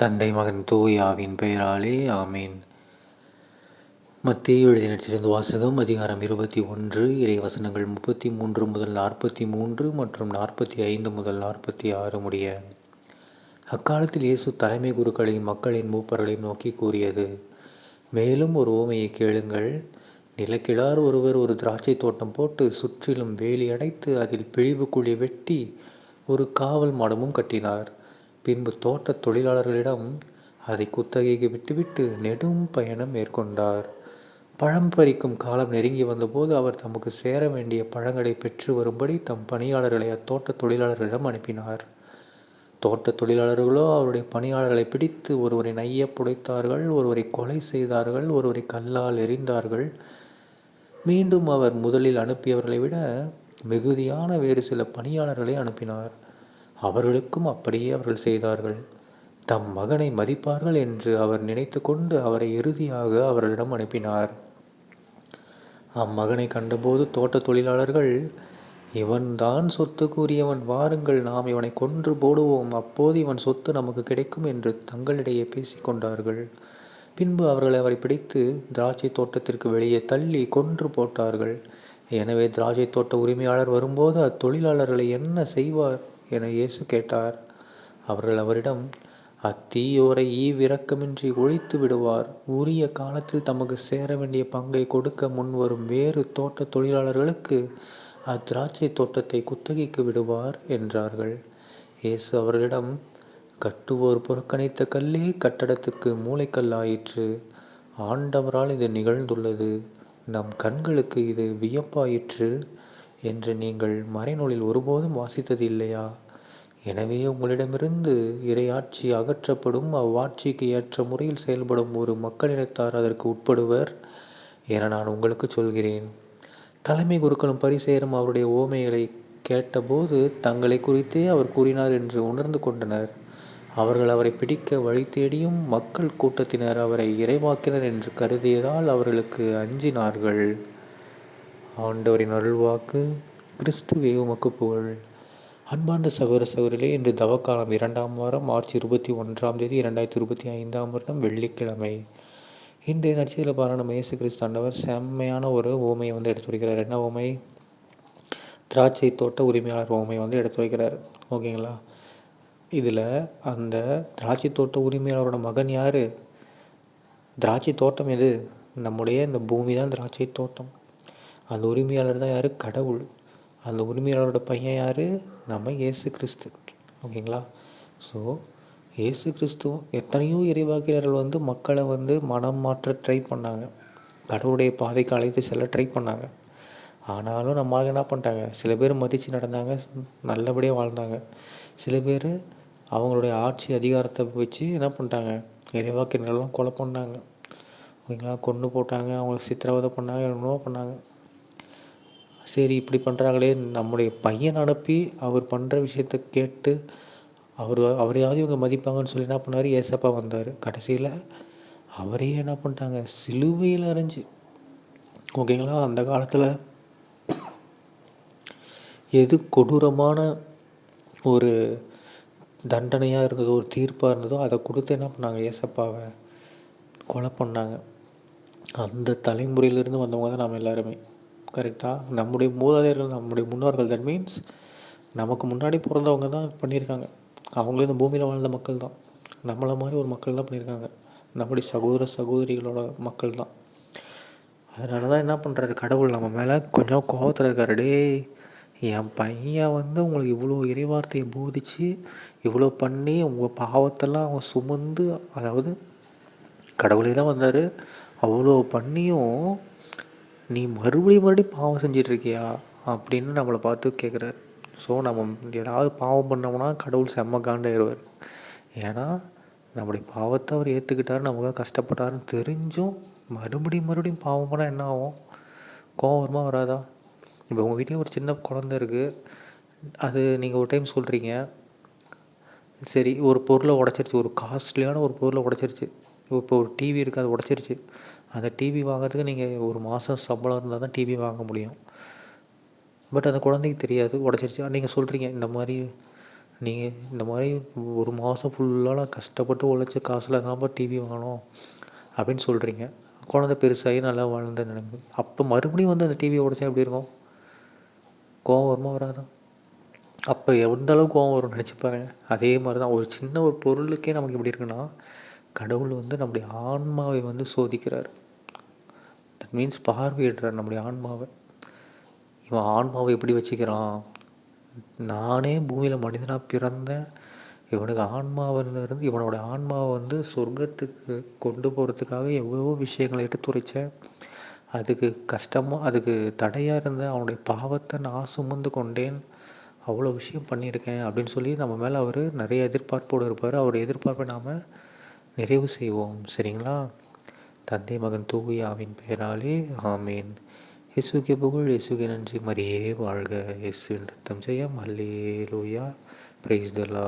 தந்தை மகன் தூயாவின் பெயராலே ஆமீன். மத்திய எழுதிய நச்சிலிருந்து வாசகம் அதிகாரம் இருபத்தி ஒன்று இறை வசனங்கள் முப்பத்தி மூன்று முதல் நாற்பத்தி மூன்று மற்றும் நாற்பத்தி ஐந்து முதல் நாற்பத்தி ஆறு முடிய. அக்காலத்தில் இயேசு தலைமை குருக்களையும் மக்களின் மூப்பர்களையும் நோக்கி கூறியது மேலும் ஒரு ஓமையை கேளுங்கள். நிலக்கிழார் ஒருவர் ஒரு திராட்சை தோட்டம் போட்டு சுற்றிலும் வேலி அடைத்து அதில் பிழிவு குழி வெட்டி ஒரு காவல் மாடமும் கட்டினார். பின்பு தோட்ட தொழிலாளர்களிடம் அதை குத்தகைக்கு விட்டுவிட்டு நெடும் பயணம் மேற்கொண்டார். பழம் பறிக்கும் காலம் நெருங்கி வந்தபோது அவர் தமக்கு சேர வேண்டிய பழங்களை பெற்று வரும்படி தம் பணியாளர்களை அத்தோட்ட தொழிலாளர்களிடம் அனுப்பினார். தோட்ட தொழிலாளர்களோ அவருடைய பணியாளர்களை பிடித்து ஒருவரை நைய புடைத்தார்கள் ஒருவரை கொலை செய்தார்கள் ஒருவரை கல்லால் எறிந்தார்கள். மீண்டும் அவர் முதலில் அனுப்பியவர்களை விட மிகுதியான வேறு சில பணியாளர்களை அனுப்பினார். அவர்களுக்கும் அப்படியே அவர்கள் செய்தார்கள். தம் மகனை மதிப்பார்கள் என்று அவர் நினைத்து கொண்டு அவரை இறுதியாக அவர்களிடம் அனுப்பினார். அம்மகனை கண்டபோது தோட்ட தொழிலாளர்கள் இவன்தான் சொத்துக்கு உரியவன் வாருங்கள் நாம் இவனை கொன்று போடுவோம். அப்போது இவன் சொத்து நமக்கு கிடைக்கும் என்று தங்களிடையே பேசிக்கொண்டார்கள் பின்பு அவர்கள் அவரை பிடித்து திராட்சை தோட்டத்திற்கு வெளியே தள்ளி கொன்று போட்டார்கள். எனவே திராட்சை தோட்ட உரிமையாளர் வரும்போது அத்தொழிலாளர்களை என்ன செய்வார்? என இயேசு கேட்டார். அவர்கள் அவரிடம் அத்தீயோரை ஈவிரக்கமின்றி ஒழித்து விடுவார். உரிய காலத்தில் தமக்கு சேர வேண்டிய பங்கை கொடுக்க முன்வரும் வேறு தோட்ட தொழிலாளர்களுக்கு அத்திராட்சை தோட்டத்தை குத்தகைக்கு விடுவார் என்றார்கள். இயேசு அவர்களிடம் கட்டுவோர் புறக்கணித்த கல்லே கட்டடத்துக்கு மூளைக்கல்லாயிற்று ஆண்டவரால் இது நிகழ்ந்துள்ளது. நம் கண்களுக்கு இது வியப்பாயிற்று. என்று நீங்கள் மறைநூலில் ஒருபோதும் வாசித்தது இல்லையா எனவே உங்களிடமிருந்து இறையாட்சி அகற்றப்படும் அவ்வாட்சிக்கு ஏற்ற முறையில் செயல்படும் ஒரு மக்களினத்தார் அதற்கு உட்படுவர் என நான் உங்களுக்கு சொல்கிறேன். தலைமை குருக்களும் பரிசேரும் அவருடைய ஓமைகளை கேட்டபோது தங்களை குறித்தே அவர் கூறினார் என்று உணர்ந்து கொண்டனர். அவர்கள் அவரை பிடிக்க வழி தேடியும் மக்கள் கூட்டத்தினர் அவரை இறைவாக்கினர் என்று கருதியதால் அவர்களுக்கு அஞ்சினார்கள். ஆண்டவரின் அருள்வாக்கு கிறிஸ்துவே உமக்கு புகழ். அன்பார்ந்த சகோதர சகோதரிலே இன்று தவக்காலம் இரண்டாம் வாரம் மார்ச் இருபத்தி ஒன்றாம் தேதி இரண்டாயிரத்தி இருபத்தி ஐந்தாம் வருடம் வெள்ளிக்கிழமை. இன்றைய நட்சத்திர நம்ம இயேசு கிறிஸ்து ஆண்டவர் செம்மையான ஒரு ஓமையை வந்து எடுத்துரைக்கிறார் என்ன ஓமை திராட்சை தோட்ட உரிமையாளர் ஓமையை வந்து எடுத்து வைக்கிறார். ஓகேங்களா? இதில் அந்த திராட்சை தோட்ட உரிமையாளரோட மகன் யார்? திராட்சை தோட்டம் எது? நம்முடைய இந்த பூமி தான் திராட்சை தோட்டம். அந்த உரிமையாளர் தான் யார்? கடவுள். அந்த உரிமையாளரோட பையன் யார்? நம்ம இயேசு கிறிஸ்து. ஓகேங்களா? ஸோ இயேசு கிறிஸ்துவும் எத்தனையோ இறைவாக்கினர்கள் வந்து மக்களை வந்து மனம் மாற்ற ட்ரை பண்ணாங்க. கடவுளுடைய பாதைக்கு அழைத்து செல்ல ட்ரை பண்ணாங்க. ஆனாலும் நம்மளால் என்ன பண்ணிட்டாங்க? சில பேர் மதித்து நடந்தாங்க நல்லபடியாக வாழ்ந்தாங்க. சில பேர் அவங்களுடைய ஆட்சி அதிகாரத்தை வச்சு என்ன பண்ணிட்டாங்க? இறைவாக்கினர்கள்லாம் கொலை பண்ணாங்க. ஓகேங்களா? கொண்டு போட்டாங்க அவங்க சித்திரவதை பண்ணாங்க என்னமோ பண்ணாங்க. சரி இப்படி பண்ணுறாங்களே நம்முடைய பையன் அனுப்பி அவர் பண்ணுற விஷயத்த கேட்டு அவர் அவரையாவது இவங்க மதிப்பாங்கன்னு சொல்லி என்ன பண்ணார்? ஏசப்பா வந்தார். கடைசியில் அவரையே என்ன பண்ணிட்டாங்க? சிலுவையில் அரைஞ்சு ஓகேங்களா? அந்த காலத்தில் எது கொடூரமான ஒரு தண்டனையாக இருந்ததோ ஒரு தீர்ப்பாக இருந்ததோ அதை கொடுத்து என்ன பண்ணாங்க? ஏசப்பாவை கொலை பண்ணாங்க. அந்த தலைமுறையிலிருந்து வந்தவங்க தான் நாம் எல்லாருமே. கரெக்டாக நம்முடைய மூதாதையர்கள் நம்முடைய முன்னோர்கள் தட் மீன்ஸ் நமக்கு முன்னாடி பிறந்தவங்க தான் பண்ணியிருக்காங்க. அவங்களும் இந்த பூமியில் வாழ்ந்த மக்கள் தான். நம்மளை மாதிரி ஒரு மக்கள் தான் பண்ணியிருக்காங்க. நம்முடைய சகோதர சகோதரிகளோட மக்கள் தான். அதனால தான் என்ன பண்ணுறாரு கடவுள் நம்ம மேலே கொஞ்சம் கோபத்தில் இருக்காரு. டே என் பையன் வந்து உங்களுக்கு இவ்வளோ இறைவார்த்தையை போதிச்சு இவ்வளோ பண்ணி உங்கள் பாவத்தெல்லாம் அவங்க சுமந்து அதாவது கடவுளே தான் வந்தார். அவ்வளோ பண்ணியும் நீ மறுபடியும் மறுபடியும் பாவம் செஞ்சிட்ருக்கியா? அப்படின்னு நம்மளை பார்த்து கேட்குறாரு ஸோ நம்ம ஏதாவது பாவம் பண்ணோம்னா கடவுள் செம்ம காண்டாயிடுவார் ஏன்னா நம்முடைய பாவத்தை அவர் ஏற்றுக்கிட்டாரு நமக்காக கஷ்டப்பட்டாருன்னு தெரிஞ்சும் மறுபடியும் மறுபடியும் பாவம் பண்ணால் என்ன ஆகும்? கோபமாக வராதா? இப்போ உங்கள் வீட்டில் ஒரு சின்ன குழந்த இருக்குது அது நீங்கள் ஒரு டைம் சொல்கிறீங்க சரி ஒரு பொருளை உடச்சிருச்சு. ஒரு காஸ்ட்லியான ஒரு பொருளை உடச்சிருச்சு. இப்போ ஒரு டிவி இருக்குது அது உடச்சிருச்சு. அந்த டிவி வாங்கிறதுக்கு நீங்கள் ஒரு மாதம் சம்பளம் இருந்தால் தான் டிவி வாங்க முடியும். பட் அந்த குழந்தைக்கு தெரியாது உடச்சிருச்சு. நீங்கள் சொல்கிறீங்க இந்த மாதிரி நீங்கள் இந்த மாதிரி ஒரு மாதம் ஃபுல்லாக நான் கஷ்டப்பட்டு உழைச்ச காசில் தான்ப்பா டிவி வாங்கணும் அப்படின்னு சொல்கிறீங்க குழந்த பெருசாகி நல்லா வாழ்ந்த நினைப்பு அப்போ மறுபடியும் வந்து அந்த டிவியை உடச்சா எப்படி இருக்கும்? கோவம் வருமா வராதா? அப்போ எந்த அளவுக்கு கோவம் வரும்னு நினச்சிப்பாருங்க அதே மாதிரி தான் ஒரு சின்ன ஒரு பொருளுக்கே நமக்கு எப்படி இருக்குன்னா கடவுள் வந்து நம்முடைய ஆன்மாவை வந்து சோதிக்கிறார். தட் மீன்ஸ் பார்வையிடுறார் நம்முடைய ஆன்மாவை. இவன் ஆன்மாவை எப்படி வச்சுக்கிறான்? நானே பூமியில் மனிதனாக பிறந்தேன் இவனுக்கு ஆன்மாவிலிருந்து இவனோட ஆன்மாவை வந்து சொர்க்கத்துக்கு கொண்டு போகிறதுக்காக எவ்வளவோ விஷயங்களை எடுத்துரைச்சேன் அதுக்கு கஷ்டமாக அதுக்கு தடையாக இருந்த அவனுடைய பாவத்தை நான் சுமந்து கொண்டேன். அவ்வளோ விஷயம் பண்ணியிருக்கேன் அப்படின்னு சொல்லி நம்ம மேலே அவர் நிறைய எதிர்பார்ப்போடு இருப்பார். அவர் எதிர்பார்ப்பை நாம் நிறைவு செய்வோம் சரிங்களா? தந்தை மகன் தூயாவின் பெயராலே ஆமீன். இயேசுக்கு புகழ் இயேசுக்கு நன்றி. மரியே வாழ்க இயேசுவின் ரத்தம் செய்ய மல்லே லூயா பிரைஸ் தலா